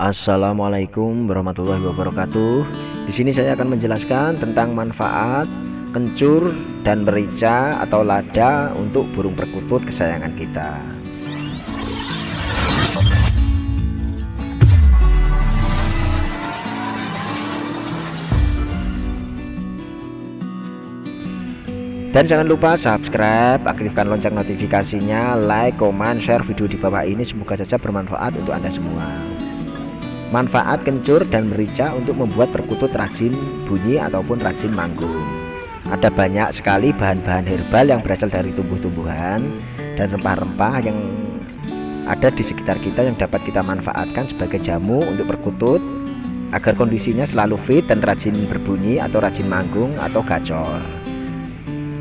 Assalamualaikum warahmatullahi wabarakatuh. Di sini saya akan menjelaskan tentang manfaat kencur dan merica atau lada untuk burung perkutut kesayangan kita. Dan jangan lupa subscribe, aktifkan lonceng notifikasinya, like, komen, share video di bawah ini semoga saja bermanfaat untuk Anda semua. Manfaat kencur dan merica untuk membuat perkutut rajin bunyi ataupun rajin manggung. Ada banyak sekali bahan-bahan herbal yang berasal dari tumbuh-tumbuhan dan rempah-rempah yang ada di sekitar kita yang dapat kita manfaatkan sebagai jamu untuk perkutut agar kondisinya selalu fit dan rajin berbunyi atau rajin manggung atau gacor.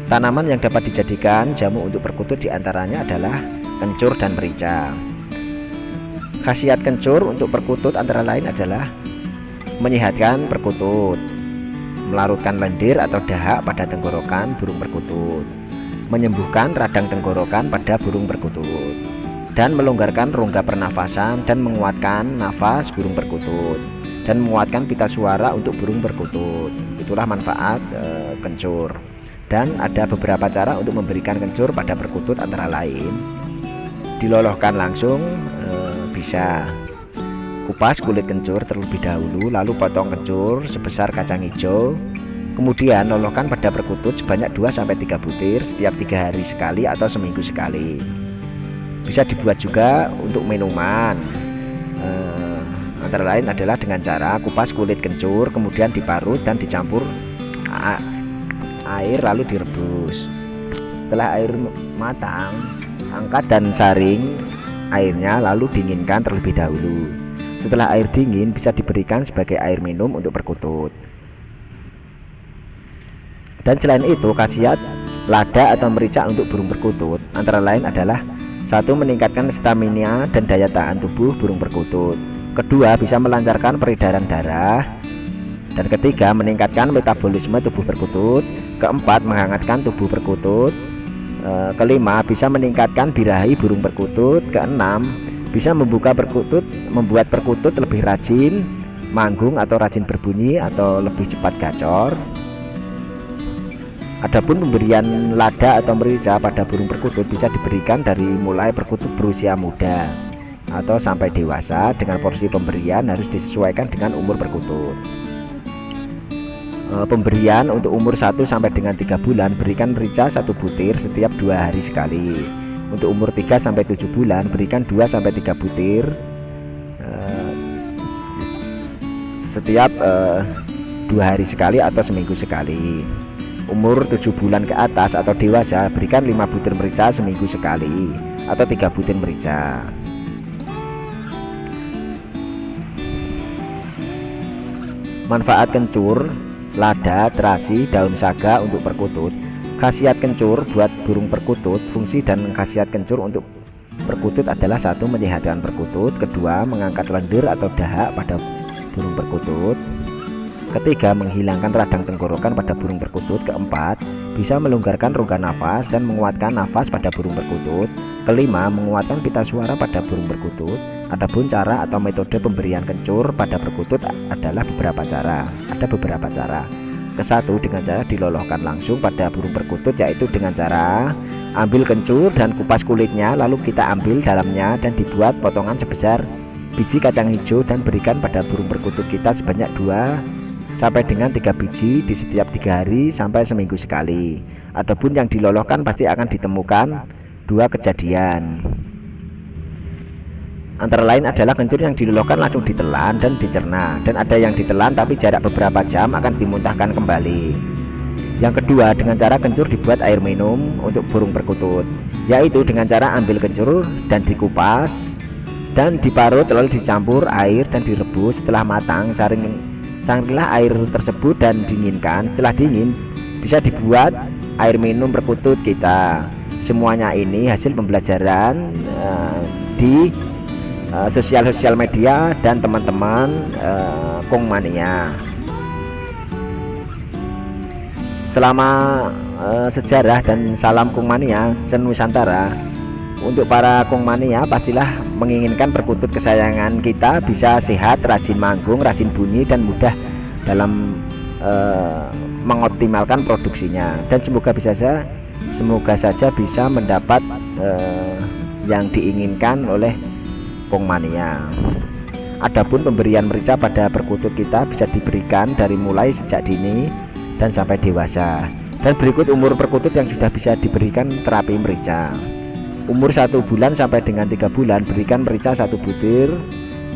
Tanaman yang dapat dijadikan jamu untuk perkutut di antaranya adalah kencur dan merica. Khasiat kencur untuk perkutut antara lain adalah menyehatkan perkutut, melarutkan lendir atau dahak pada tenggorokan burung perkutut, menyembuhkan radang tenggorokan pada burung perkutut, dan melonggarkan rongga pernafasan dan menguatkan nafas burung perkutut, dan menguatkan pita suara untuk burung perkutut. Itulah manfaat e, kencur dan ada beberapa cara untuk memberikan kencur pada perkutut antara lain dilolohkan langsung e, bisa. Kupas kulit kencur terlebih dahulu lalu potong kencur sebesar kacang hijau. Kemudian lolohkan pada perkutut sebanyak 2-3 butir setiap tiga hari sekali atau seminggu sekali. Bisa dibuat juga untuk minuman. E, antara lain adalah dengan cara kupas kulit kencur kemudian diparut dan dicampur air lalu direbus. Setelah air matang angkat dan saring airnya lalu dinginkan terlebih dahulu. Setelah air dingin bisa diberikan sebagai air minum untuk perkutut dan selain itu khasiat lada atau merica untuk burung perkutut antara lain adalah satu meningkatkan stamina dan daya tahan tubuh burung perkutut kedua bisa melancarkan peredaran darah. Dan ketiga meningkatkan metabolisme tubuh perkutut keempat menghangatkan tubuh perkutut e, kelima bisa meningkatkan birahi burung perkutut. Keenam bisa membuka perkutut membuat perkutut lebih rajin manggung atau rajin berbunyi atau lebih cepat gacor. Adapun pemberian lada atau merica pada burung perkutut bisa diberikan dari mulai perkutut berusia muda atau sampai dewasa. Dengan porsi pemberian harus disesuaikan dengan umur perkutut. Eh, pemberian untuk umur 1 sampai dengan 3 bulan berikan merica satu butir setiap dua hari sekali. Untuk umur 3 sampai 7 bulan berikan 2 sampai 3 butir uh, setiap uh, dua hari sekali atau seminggu sekali. Umur 7 bulan ke atas atau dewasa berikan 5 butir merica seminggu sekali atau 3 butir merica. Manfaat kencur lada, terasi, daun saga untuk perkutut. Khasiat kencur buat burung perkutut. Fungsi dan khasiat kencur untuk perkutut adalah satu menyehatkan perkutut. Kedua mengangkat lendir atau dahak pada burung perkutut. Ketiga menghilangkan radang tenggorokan pada burung perkutut. Keempat bisa melonggarkan rongga nafas dan menguatkan nafas pada burung perkutut. Kelima menguatkan pita suara pada burung perkutut Adapun cara atau metode pemberian kencur pada perkutut adalah beberapa cara. Ada beberapa cara. Kesatu dengan cara dilolohkan langsung pada burung perkutut yaitu dengan cara ambil kencur dan kupas kulitnya lalu kita ambil dalamnya dan dibuat potongan sebesar biji kacang hijau dan berikan pada burung perkutut kita sebanyak dua sampai dengan tiga biji di setiap tiga hari sampai seminggu sekali. Adapun yang dilolohkan pasti akan ditemukan dua kejadian. Antara lain adalah kencur yang dilolokan langsung ditelan dan dicerna. Dan ada yang ditelan tapi jarak beberapa jam akan dimuntahkan kembali. Yang kedua dengan cara kencur dibuat air minum untuk burung perkutut Yaitu dengan cara ambil kencur dan dikupas Dan diparut lalu dicampur air dan direbus. Setelah matang saring Saringlah air tersebut dan dinginkan. Setelah dingin bisa dibuat air minum perkutut kita. Semuanya ini hasil pembelajaran uh, di Eh, sosial-sosial media dan teman-teman uh, Kong Mania. Selama uh, sejarah dan salam Kong Mania Senusantara untuk para kongmania pastilah menginginkan perkutut kesayangan kita bisa sehat, rajin manggung, rajin bunyi dan mudah dalam uh, mengoptimalkan produksinya dan semoga bisa saja semoga saja bisa mendapat uh, yang diinginkan oleh kongmania. Adapun pemberian merica pada perkutut kita bisa diberikan dari mulai sejak dini dan sampai dewasa. Dan berikut umur perkutut yang sudah bisa diberikan terapi merica umur satu bulan sampai dengan tiga bulan berikan merica satu butir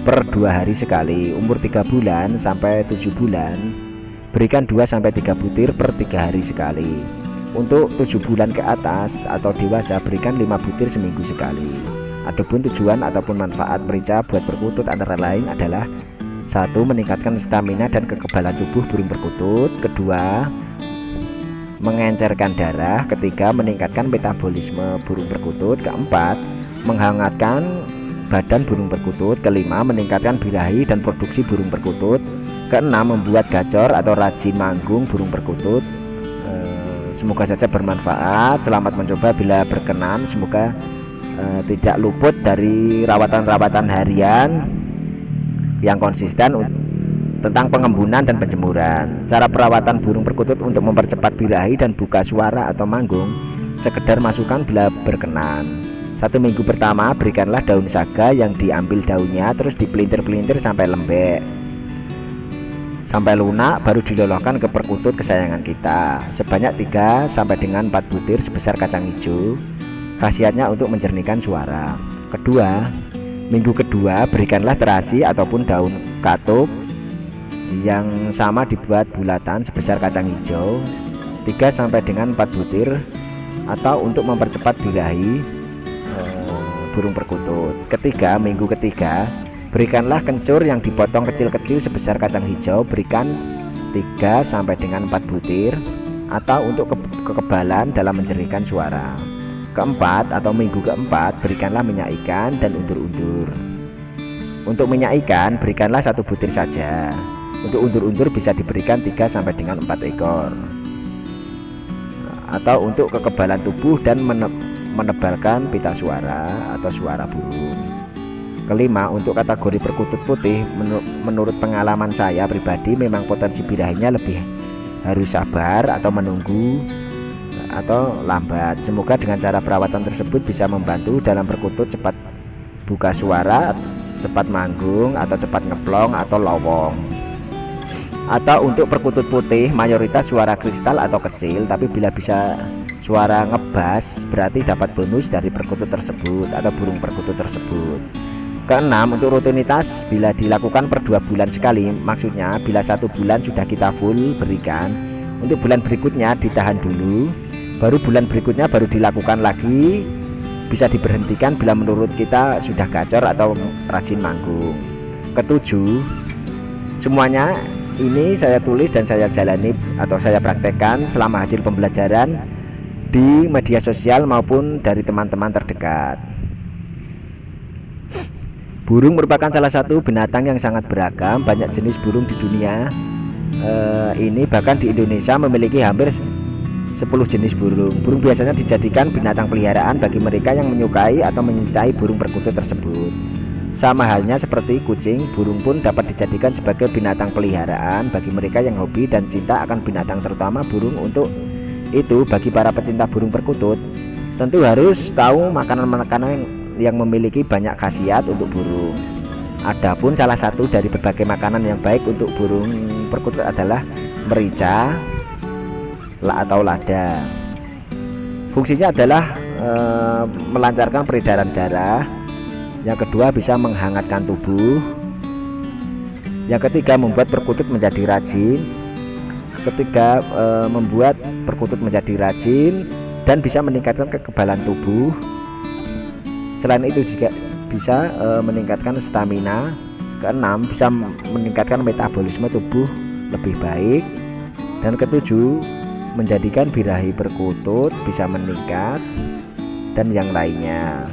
per dua hari sekali umur tiga bulan sampai tujuh bulan berikan 2 sampai tiga butir per tiga hari sekali untuk tujuh bulan ke atas atau dewasa berikan lima butir seminggu sekali adapun tujuan ataupun manfaat merica buat perkutut antara lain adalah satu meningkatkan stamina dan kekebalan tubuh burung perkutut kedua mengencerkan darah, ketiga meningkatkan metabolisme burung perkutut, keempat menghangatkan badan burung perkutut, kelima meningkatkan birahi dan produksi burung perkutut, keenam membuat gacor atau rajin manggung burung perkutut. Eh, semoga saja bermanfaat. Selamat mencoba bila berkenan. Semoga eh, tidak luput dari rawatan-rawatan harian yang konsisten tentang pengembunan dan penjemuran. Cara perawatan burung perkutut untuk mempercepat birahi dan buka suara atau manggung sekedar masukkan bila berkenan. Satu minggu pertama berikanlah daun saga yang diambil daunnya terus dipelintir-pelintir sampai lembek sampai lunak baru diloloskan ke perkutut kesayangan kita. Sebanyak 3 sampai dengan 4 butir sebesar kacang hijau khasiatnya untuk menjernihkan suara kedua minggu kedua berikanlah terasi ataupun daun katup yang sama dibuat bulatan sebesar kacang hijau 3 sampai dengan 4 butir atau untuk mempercepat birahi e, burung perkutut. Ketiga, minggu ketiga, berikanlah kencur yang dipotong kecil-kecil sebesar kacang hijau, berikan 3 sampai dengan 4 butir atau untuk ke kekebalan dalam menjernihkan suara. Keempat atau minggu keempat, berikanlah minyak ikan dan undur-undur. Untuk minyak ikan, berikanlah satu butir saja. Untuk undur-undur bisa diberikan 3 sampai dengan 4 ekor. Atau untuk kekebalan tubuh dan menebalkan pita suara atau suara burung. Kelima, untuk kategori perkutut putih menurut pengalaman saya pribadi memang potensi birahinya lebih harus sabar atau menunggu atau lambat. Semoga dengan cara perawatan tersebut bisa membantu dalam perkutut cepat buka suara, cepat manggung atau cepat ngeplong atau lowong atau untuk perkutut putih mayoritas suara kristal atau kecil tapi bila bisa suara ngebas berarti dapat bonus dari perkutut tersebut atau burung perkutut tersebut keenam untuk rutinitas bila dilakukan per dua bulan sekali maksudnya bila satu bulan sudah kita full berikan untuk bulan berikutnya ditahan dulu baru bulan berikutnya baru dilakukan lagi bisa diberhentikan bila menurut kita sudah gacor atau rajin manggung ketujuh semuanya ini saya tulis dan saya jalani atau saya praktekkan selama hasil pembelajaran di media sosial maupun dari teman-teman terdekat. Burung merupakan salah satu binatang yang sangat beragam, banyak jenis burung di dunia. Eh, ini bahkan di Indonesia memiliki hampir 10 jenis burung. Burung biasanya dijadikan binatang peliharaan bagi mereka yang menyukai atau mencintai burung perkutut tersebut. Sama halnya seperti kucing, burung pun dapat dijadikan sebagai binatang peliharaan bagi mereka yang hobi dan cinta akan binatang terutama burung untuk itu bagi para pecinta burung perkutut tentu harus tahu makanan-makanan yang memiliki banyak khasiat untuk burung. Adapun salah satu dari berbagai makanan yang baik untuk burung perkutut adalah merica atau lada. Fungsinya adalah e, melancarkan peredaran darah, yang kedua bisa menghangatkan tubuh. Yang ketiga membuat perkutut menjadi rajin. Ketiga e, membuat perkutut menjadi rajin dan bisa meningkatkan kekebalan tubuh. Selain itu juga bisa e, meningkatkan stamina. Keenam bisa meningkatkan metabolisme tubuh lebih baik. Dan ketujuh menjadikan birahi perkutut bisa meningkat dan yang lainnya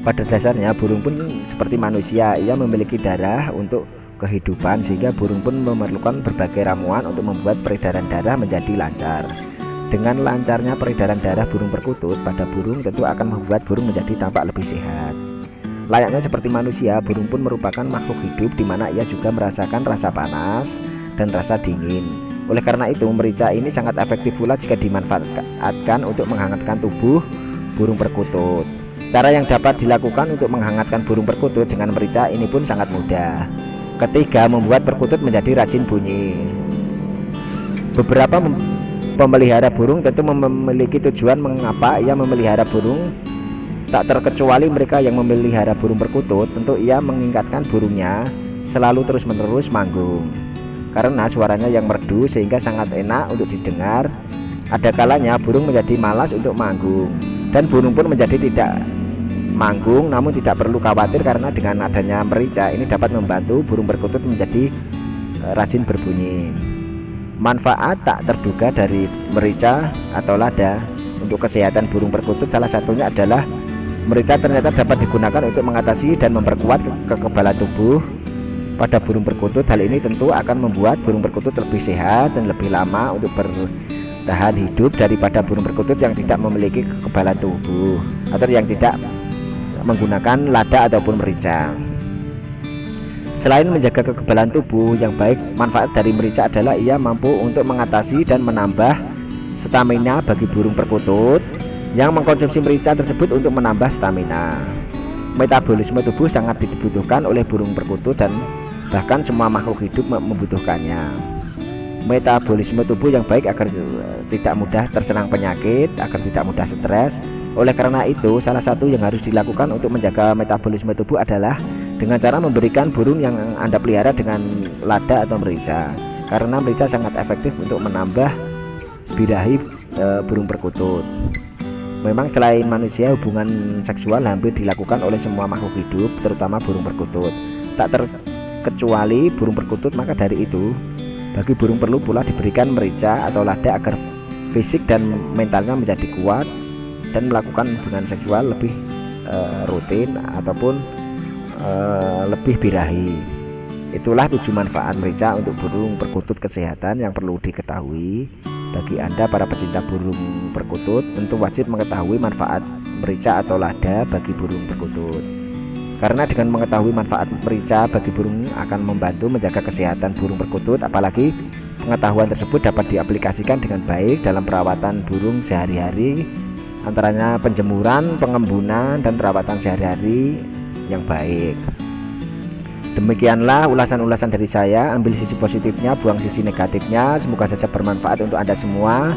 Pada dasarnya burung pun seperti manusia, ia memiliki darah untuk kehidupan sehingga burung pun memerlukan berbagai ramuan untuk membuat peredaran darah menjadi lancar. Dengan lancarnya peredaran darah burung perkutut pada burung tentu akan membuat burung menjadi tampak lebih sehat. Layaknya seperti manusia, burung pun merupakan makhluk hidup di mana ia juga merasakan rasa panas dan rasa dingin. Oleh karena itu, merica ini sangat efektif pula jika dimanfaatkan untuk menghangatkan tubuh burung perkutut. Cara yang dapat dilakukan untuk menghangatkan burung perkutut dengan merica ini pun sangat mudah. Ketiga, membuat perkutut menjadi rajin bunyi. Beberapa pemelihara burung tentu memiliki tujuan mengapa ia memelihara burung Tak terkecuali mereka yang memelihara burung perkutut Tentu ia mengingatkan burungnya selalu terus-menerus manggung. Karena suaranya yang merdu sehingga sangat enak untuk didengar Ada kalanya burung menjadi malas untuk manggung. Dan burung pun menjadi tidak manggung namun tidak perlu khawatir karena dengan adanya merica ini dapat membantu burung perkutut menjadi eh, rajin berbunyi. Manfaat tak terduga dari merica atau lada untuk kesehatan burung perkutut salah satunya adalah Merica ternyata dapat digunakan untuk mengatasi dan memperkuat kekebalan tubuh pada burung perkutut. Hal ini tentu akan membuat burung perkutut lebih sehat dan lebih lama untuk bertahan hidup daripada burung perkutut yang tidak memiliki kekebalan tubuh atau yang tidak menggunakan lada ataupun merica. Selain menjaga kekebalan tubuh yang baik, manfaat dari merica adalah ia mampu untuk mengatasi dan menambah stamina bagi burung perkutut yang mengkonsumsi merica tersebut untuk menambah stamina. Metabolisme tubuh sangat dibutuhkan oleh burung perkutut dan bahkan semua makhluk hidup membutuhkannya. Metabolisme tubuh yang baik agar eh, tidak mudah terserang penyakit, agar tidak mudah stres. Oleh karena itu, salah satu yang harus dilakukan untuk menjaga metabolisme tubuh adalah dengan cara memberikan burung yang Anda pelihara dengan lada atau merica. Karena merica sangat efektif untuk menambah birahi e, burung perkutut. Memang selain manusia hubungan seksual hampir dilakukan oleh semua makhluk hidup terutama burung perkutut. Tak terkecuali burung perkutut maka dari itu bagi burung perlu pula diberikan merica atau lada agar fisik dan mentalnya menjadi kuat dan melakukan hubungan seksual lebih uh, rutin ataupun uh, lebih birahi. Itulah tujuh manfaat merica untuk burung perkutut kesehatan yang perlu diketahui bagi Anda para pecinta burung perkutut tentu wajib mengetahui manfaat merica atau lada bagi burung perkutut karena dengan mengetahui manfaat merica bagi burung akan membantu menjaga kesehatan burung perkutut apalagi pengetahuan tersebut dapat diaplikasikan dengan baik dalam perawatan burung sehari-hari antaranya penjemuran, pengembunan, dan perawatan sehari-hari yang baik Demikianlah ulasan-ulasan dari saya. Ambil sisi positifnya, buang sisi negatifnya. Semoga saja bermanfaat untuk Anda semua.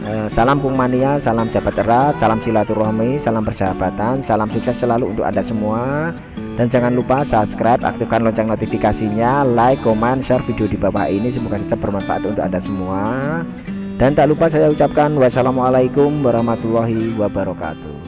Eh, Salam Kung Mania, salam jabat erat, salam silaturahmi, salam persahabatan Salam sukses selalu untuk Anda semua. Dan jangan lupa subscribe, aktifkan lonceng notifikasinya Like, comment, share video di bawah ini. Semoga saja bermanfaat untuk Anda semua. Dan tak lupa saya ucapkan Wassalamualaikum warahmatullahi wabarakatuh